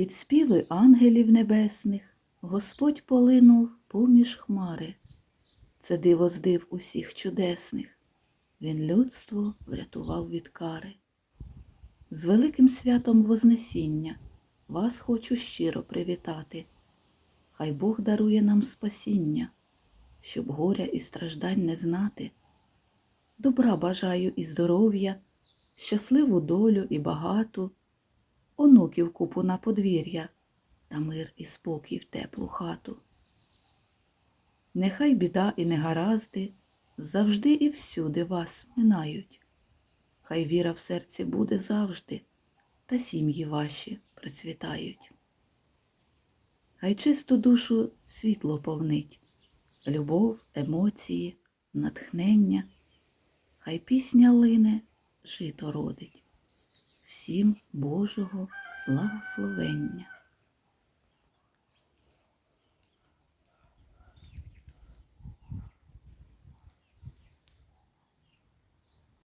Під співи ангелів небесних Господь полинув поміж хмари. Це диво з див усіх чудесних. Він людство врятував від кари. З великим святом Вознесіння вас хочу щиро привітати. Хай Бог дарує нам спасіння, щоб горя і страждань не знати. Добра бажаю і здоров'я, щасливу долю і багату, онуків купу на подвір'я та мир і спокій в теплу хату. Нехай біда і негаразди завжди і всюди вас минають. Хай віра в серці буде завжди, та сім'ї ваші процвітають. Хай чисту душу світло повнить, любов, емоції, натхнення, хай пісня лине, жито родить, всім Божого благословення.